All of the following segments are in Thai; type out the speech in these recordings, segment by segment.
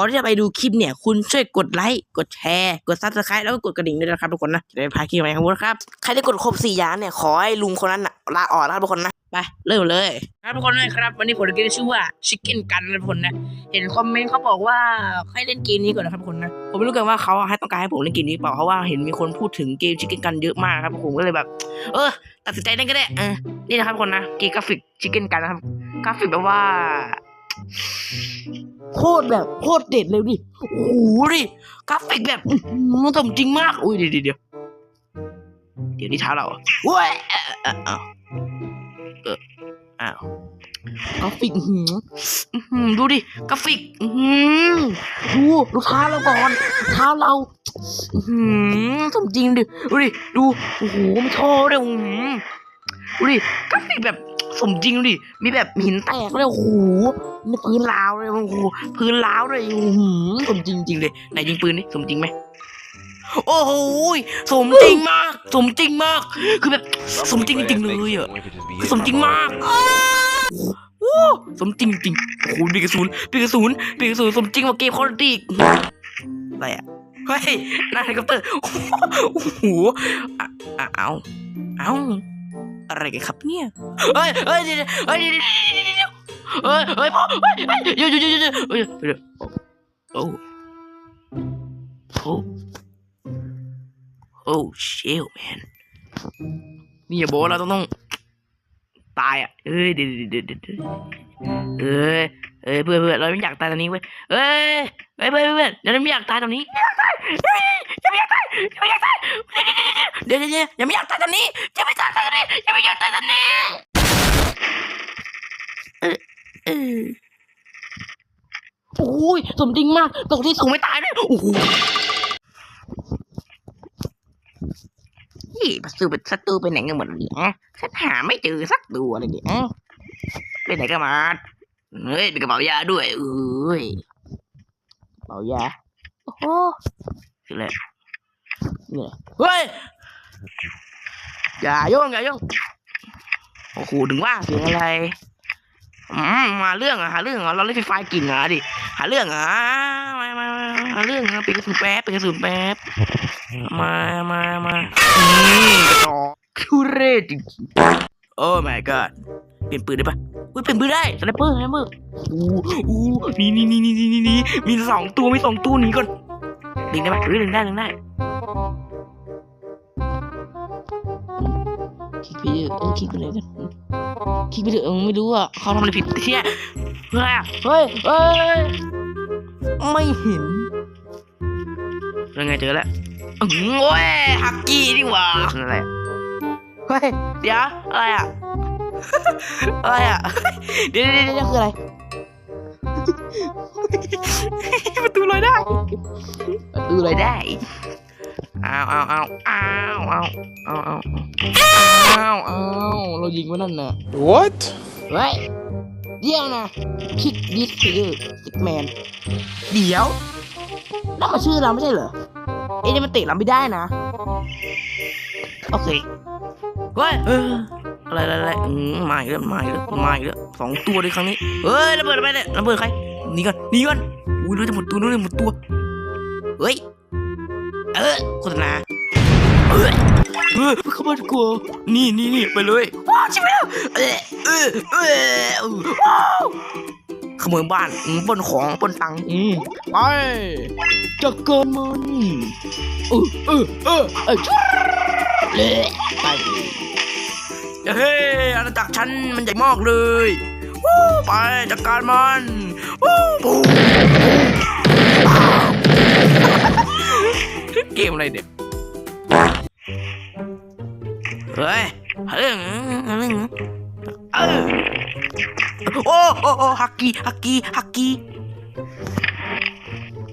ก่อนที่จะไปดูคลิปเนี่ย คุณช่วยกดไลค์ กดแชร์ กดซับสไครต์แล้วก็กดกระดิ่งด้วยนะครับทุกคนนะ จะได้พาคลิปใหม่ของพวกเราครับ ใครที่กดครบสี่อย่างเนี่ย ขอให้ลุงคนนั้นน่ะลาออกนะครับทุกคนนะ ไป เริ่มเลย ครับทุกคนนะครับ วันนี้ผมจะเกมชื่อว่าชิคเก้นกันนะทุกคนนะ เห็นคอมเมนต์เขาบอกว่าให้เล่นเกมนี้ก่อนนะครับทุกคนนะ ผมไม่รู้กันว่าเขาให้ต้องการให้ผมเล่นเกมนี้เปล่า เพราะว่าเห็นมีคนพูดถึงเกมชิคเก้นกันเยอะมากครับผมก็เลยแบบ เออ ตัดสินใจเล่นก็ได้เออนี่นะครับทุกคนนะ เกมกราฟิกชิคเก้นกันนะครับ กราฟิกแบบว่า โคตรแบบโคตรเด็ดเลยดิโอ้โหดิกราฟิกแบบอื้อหือสมจริงมาก อุ้ยเดี๋ยวเดี๋ยวเดี๋ยวเดี๋ยวนี่เท้าเราเหรอเว้ยเอออ้าวเอออ้าวกราฟิกอื้อหืออื้อหือดูดิกราฟิกอื้อหือดูดูเท้าเราก่อนเท้าเราอื้อหือสมจริงดิดูดิดูโอ้โหมันโชว์เลยอื้อหือดูดิกราฟิกแบบ สมจริงดิ มีแบบหินแตกเลยโอ้โหมีปืนล้าวเลยโอ้โหปืนล้าวเลยอื้อหือสมจริงจริงเลยไหนยิงปืนนี่สมจริงไหมโอ้โหสมจริงมาก สมจริงมาก คือแบบสมจริงจริงเลยอะสมจริงมากโอ้สมจริงจริงโอ้โหปีกระสุนปีกระสุนปีกระสุนสมจริงกว่าเกมคอร์ตี้อะไรอะเฮ้ยนาเฮลิคอปเตอร์โอ้โหอะอะเอาเอา อะไรกันครับเนี่ย เฮ้ยเฮ้ยเดี๋ยวเฮ้ยเดี๋ยวเดี๋ยวเดี๋ยวเดี๋ยวเฮ้ยเฮ้ยพ่อเฮ้ยเฮ้ยเดี๋ยวเดี๋ยวเดี๋ยวเดี๋ยวเฮ้ยเดี๋ยวโอ้โอ้โอ้เชลแมนนี่อย่าบอกว่าเราต้องต้องตายอะเฮ้ยเดี๋ยวเดี๋ยวเดี๋ยวเดี๋ยวเฮ้ยเฮ้ยเพื่อนเพื่อนเราไม่อยากตายตรงนี้เว้ยเฮ้ยเฮ้ยเพื่อนเพื่อนเดี๋ยวเราไม่อยากตายตรงนี้ยังไม่อยากตายยังไม่อยากตาย เดี๋ยวเดี๋ยวยังไม่อยากตายตรงนี้ยังไม่อยากตายตรงนี้ยังไม่อยากตายตรงนี้เออโอ้ยสมจริงมากตกที่สูงไม่ตายด้วยโอ้โหนี่ศัตรูเป็นศัตรูไปไหนกันหมดเนี่ยฉันหาไม่เจอสักตัวเลยเนี่ยไปไหนกันมาเฮ้ยเป็นกระเป๋ายาด้วยเอ้ยกระเป๋ายาโอ้โหคืออะไรเนี่ยเฮ้ย อย่าโยงอย่าโยงโอ้โหถึงว่าเสียงอะไรอืมมาเรื่องอะหาเรื่องอะเราเล่นไฟไฟกินเหรอดิหาเรื่องอะมามามาหาเรื่องอะเป็นกระสุนแป๊บเป็นกระสุนแป๊บมามามาอืมกระจอกทุเรศจริงโอ้ my god เปลี่ยนปืนได้ปะอุ้ยเปลี่ยนปืนได้สไนเปอร์สไนเปอร์อู้อู้นี่นี่นี่นี่นี่นี่มีสองตัวมีสองตัวหนีก่อนดึงได้ปะหรือดึงได้ดึงได้ ไปเถอะเออคลิกไปเลยกันคิดไม่ถึงเออไม่รู้อะเขาทำอะไรผิดเชี่ยเฮ้ยเฮ้ยเฮ้ยไม่เห็นยังไงเจอแล้วอื้อหือโอ้ยฮักกี้นี่หว่าอะไรอะเฮ้ยเดี๋ยวอะไรอะอะไรอะเดี๋ยวเดี๋ยวเดี๋ยวคืออะไรประตูลอยได้ประตูลอยได้เอาเอาเอาเอาเอาเอาเอาเอาเอาเรายิงไว้นั่นน่ะ What? เฮ้ยเดี๋ยวนะคิกดิสคือสิกแมนเดี๋ยวนั่นมาชื่อเราไม่ใช่เหรอเอ๊ะนี่มันเตะเราไม่ได้นะ โอเคเฮ้ยอะไรอะไรอะไรอืมมาอีกแล้วมาอีกแล้วมาอีกแล้วสองตัวเลยครั้งนี้เฮ้ยระเบิดไปเนี่ยระเบิดใครหนีก่อนหนีก่อนอุ้ยรู้จะหมดตัวรู้จะหมดตัวเฮ้ย เออโฆษณาเออเออเข้ามาดีกว่านี่นี่นี่ไปเลยว้าวชิบแล้วเออเออเออว้าวขโมยบ้านอืมปล้นของปล้นตังค์อืมไปจัดการมันเออเออเออเออชุบเละไปเฮ้ยอาณาจักรฉันมันใหญ่มากเลยวู้ไปจัดการมันวู้ เกมอะไรเนี่ยเฮ้ยเรื่องเรื่องเออโอ้โอ้โอ้ฮักกี้ฮักกี้ฮักกี้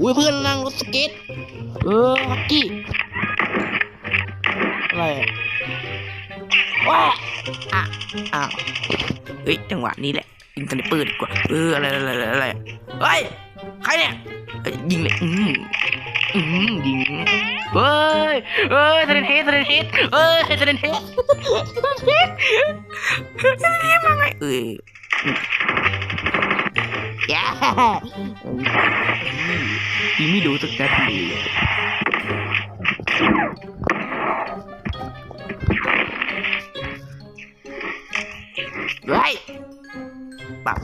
อุ้ยเพื่อนนั่งรถสเก็ตเออฮักกี้อะไรอะว้าอะอ้าวเฮ้ยจังหวะนี้แหละ ยิงสไนเปอร์ดีกว่าเอออะไรอะไรอะไรเฮ้ยใครเนี่ยยิงเลยอืมอืมยิงเฮ้ยเฮ้ยเทรนเฮดเทรนเฮดเฮ้ยเทรนเฮดเทรนเฮดเทรนเฮดมาไงเอ้ย Yeah. ยิงไม่ดูสักนัดเลยเฮ้ย ปับ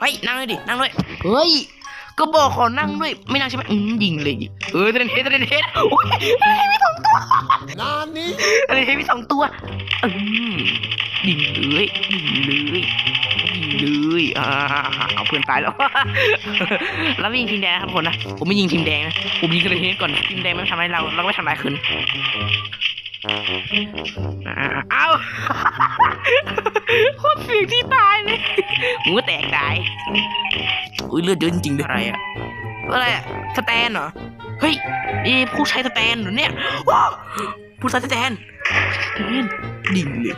เฮ้ยนั่งเลยดินั่งด้วยเฮ้ยก็บอกขอนั่งด้วยไม่นั่งใช่ไหมอืมยิงเลยดิเออเทนเฮดเทนเฮดโอ้ยเฮ้ยไม่สองตัว Nani? อะไรเฮดมีสองตัวอืมยิงเลยยิงเลยยิงเลยอ่าเอาเพื่อนตายแล้วแล้วไม่ยิงทีมแดงนะครับทุกคนนะผมไม่ยิงทีมแดงนะผมยิงกระเทนก่อนทีมแดงไม่ทำร้ายเราเราก็ไม่ทำร้ายคืนอ่า เอาโคตรเสียงที่ตายเลยหมูแตกตายอุ้ยเลือดเยอะจริงๆด้วยอะไรอะอะไรอะสแตนเหรอ เฮ้ยนี่ผู้ใช้สแตนเหรอเนี่ยว้าวผู้ใช้สแตนสแตนดิ่งเลย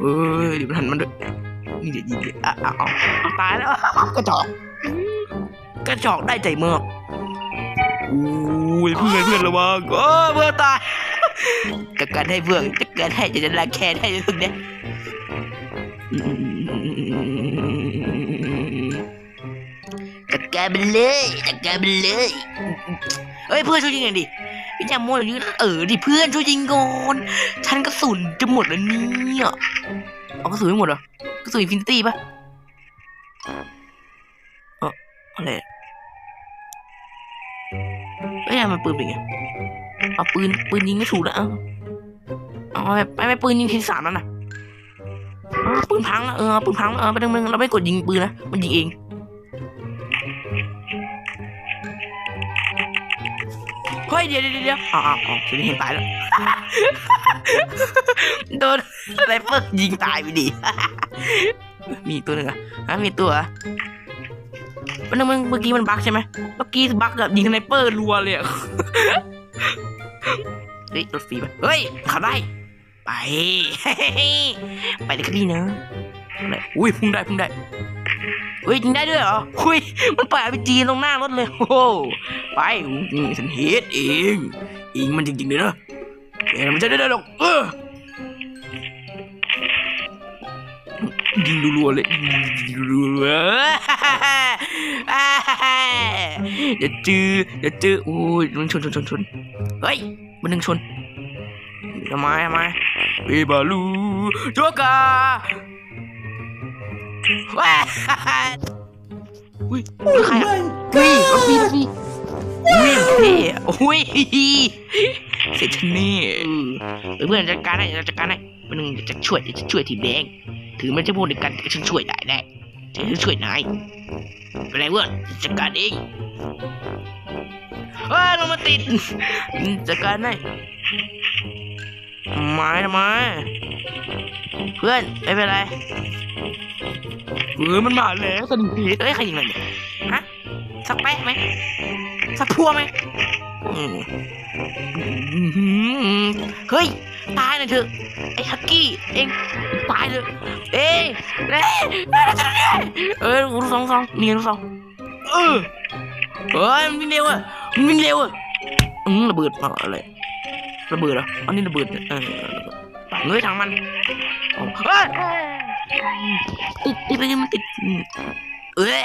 เอ้ยเดี๋ยวมันหันมันด้วยนี่เดี๋ยวยิงเลยอะอะเอาเอาตายแล้วกระจอกกระจอกได้ใจเมื่อกอู้ยเพื่อนเพื่อนระวังโอ้ยเพื่อนตาย จะกันให้เพื่อนจะกันให้จะจะรังแคนให้เพื่อนเนี่ยจัดการไปเลยจัดการไปเลยเฮ้ยเพื่อนช่วยยิงหน่อยดิพี่จำมั่อยู่นี่เออดิเพื่อนช่วยยิงก่อนฉันกระสุนจะหมดแล้วเนี่ยเอากระสุนไม่หมดเหรอกระสุนอินฟินิตี้ปะเอออะไรเอ้ยมันปืนเป็นไง เอาปืนปืนยิงไม่ถูกแล้วเอาเอาไปไปไปปืนยิงทีสามแล้วนะปืนพังแล้วเออปืนพังแล้วเออไปดึงเราไม่กดยิงปืนนะมันยิงเองเฮ้ยเดี๋ยวเดี๋ยวเดี๋ยวอ๋ออ๋ออ๋อเห็นตายแล้วโดนอะไรเฟิกยิงตายไปดิมีตัวหนึ่งอะฮะมีตัวอมันนึกมันเมื่อกี้มันบักใช่ไหมเมื่อกี้บักแบบยิงไนเปอร์รัวเลยอะ เฮ้ยรถฟรีปะเฮ้ยขับได้ ไป ไปเลยครับพี่เนอะอะไรอุ้ยพุ่งได้พุ่งได้เฮ้ยยิงได้ด้วยเหรออุ้ยมันปล่อยไปจีนตรงหน้ารถเลยโอ้ไปฉันเฮดเองเองมันจริงๆเลยเนอะแกมันจะได้ได้หรอกเออ ยิงรัวๆเลยยิงรัวๆอย่าจื้ออย่าจื้อโอ้ยมันชนชนชนชนเฮ้ยมันหนึ่งชนทำไมทำไมเบบาลูโจกาว้าอุ้ยใครอะเฮ้ยรถฟีรถฟีอุ้ยเท่อะโอ้ยเสร็จฉันนี่เออเพื่อนจัดการให้จัดการให้มันนึงจะช่วยจะช่วยทีมแดง ถือมันจะพูดในกันแต่ฉันช่วยได้แน่ฉันช่วยนายเป็นไรเพื่อนจัดการเองเฮ้ยลงมาติดจัดการให้ไมทำไมเพื่อนไม่เป็นไรเออมันมาแล้วสนิทเอ้ยใครยิงไรเนี่ยฮะสักแป๊ะไหมสักพัวไหม เฮ้ย ตายหน่อยเถอะ ไอ้ฮักกี้ เองตายเลยเอ้ยเอ้ยเออลูกสองสองนี่ลูกสองเออเฮ้ยมันวิ่งเร็วอะมันวิ่งเร็วอะอืมระเบิดอะไรระเบิดเหรออันนี้ระเบิดเนี่ยเออเงยทางมันเอาเฮ้ยติดติดไปยังมันติดเอ้ย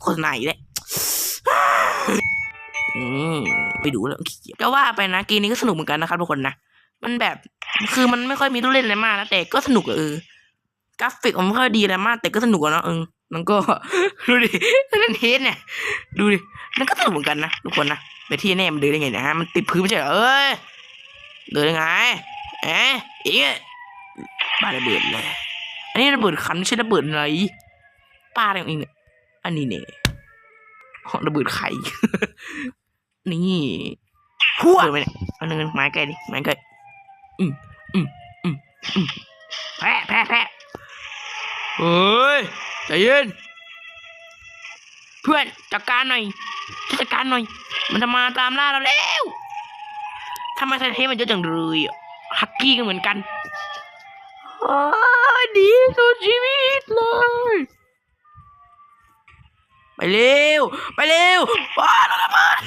โฆษณาอีกแล้ว อืมไปดูแล้วเกียจก็ว่าไปนะเกมนี้ก็สนุกเหมือนกันนะครับทุกคนนะมันแบบคือมันไม่ค่อยมีลูกเล่นอะไรมากนะแต่ก็สนุกอะเออกราฟิกมันไม่ค่อยดีอะไรมาก แต่ก็สนุกอะเนาะเออมันก็ดูดิเล่นเฮดเนี่ย ดูดิมันก็สนุกเหมือนกันนะทุกคนนะแต่ที่แน่มันเดินได้ไงนะฮะมันติดพื้นไม่ใช่เหรอเอ้ยเดินยังไงเอ๊ะอีกบ้าระเบิดเลยอันนี้ระเบิดคันไม่ใช่ระเบิดอะไรป้าอะไรของเองเนี่ยอันนี้เนี่ยอ๋อระเบิดไข่ นี่พัวไปเนี่ยเอาหนึ่งไม้ใกล้ดิไม้ใกล้อืมอืมอืมอืมแพ้แพ้แพ้เฮ้ยใจเย็นเพื่อนจัดการหน่อยจัดการหน่อย มันจะมาตามล่าเราแล้วทำไมไทเทมันเยอะจังเลยอะฮักกี้ก็เหมือนกันโอ้ยดีสุดชีวิตเลยไป เร็ว ไปเร็วว้าวระเบิด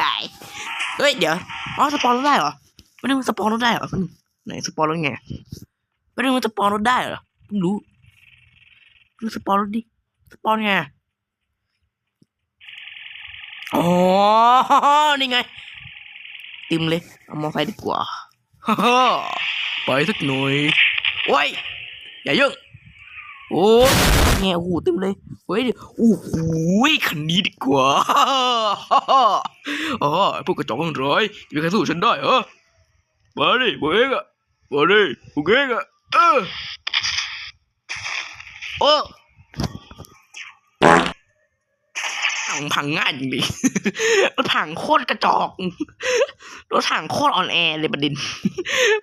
ตายเฮ้ยเดี๋ยวอ๋อสปอนรถได้เหรอไม่ได้มันสปอนรถได้เหรอไหนสปอนรถไงไม่ได้มันสปอนรถได้เหรอเพิ่งรู้รู้สปอนดิสปอนไงอ๋อนี่ไง ติมเลย เอามอไซค์ดีกว่าฮ่าฮ่าไปสักหน่อยโอ้ยอย่ายุ่ง โอ้เงี้ยโอ้โหเต็มเลยเฮ้ยโอ้โหคันนี้ดีกว่าฮ่าฮ่าอ๋อพวกกระจอกทั้งร้อยจะไปใครสู้ฉันได้เหรอมาดิพวกเองอะมาดิพวกเองอะเออโอ้พังพังง่ายจริงดิรถถังโคตรกระจอกรถถังโคตรอ่อนแอเลยประเด็น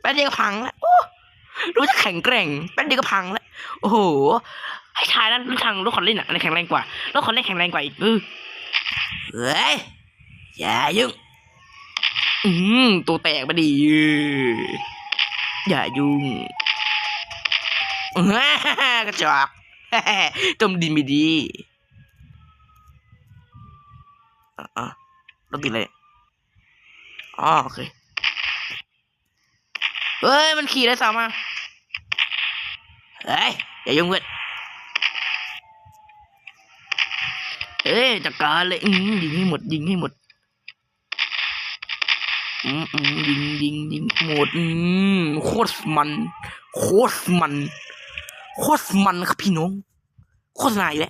แป๊บเดียวก็พังแล้วรู้จะแข็งแกร่งแป๊บเดียวก็พังแล้ว โอ้โห ให้ทายนั้นรถถังรถขนเล่นอะอันไหนแข็งแรงกว่ารถขนเล่นแข็งแรงกว่าอีกเออเฮ้ยอย่ายุ่งอืมตัวแตกมาดีเอออย่ายุ่งกระจอกต้มดินไม่ดีอะอะรถติดเลยอ๋อโอเคเฮ้ย มันขี่ได้สามอะ เฮ้ย อย่ายุ่งเว้ยเอ้ยจัดการเลยยิงให้หมด ยิงให้หมดอืมอืมยิงยิงยิงหมดอืมโคตรมัน โคตรมัน โคตรมันครับพี่น้อง โคตรนาอีกแล้ว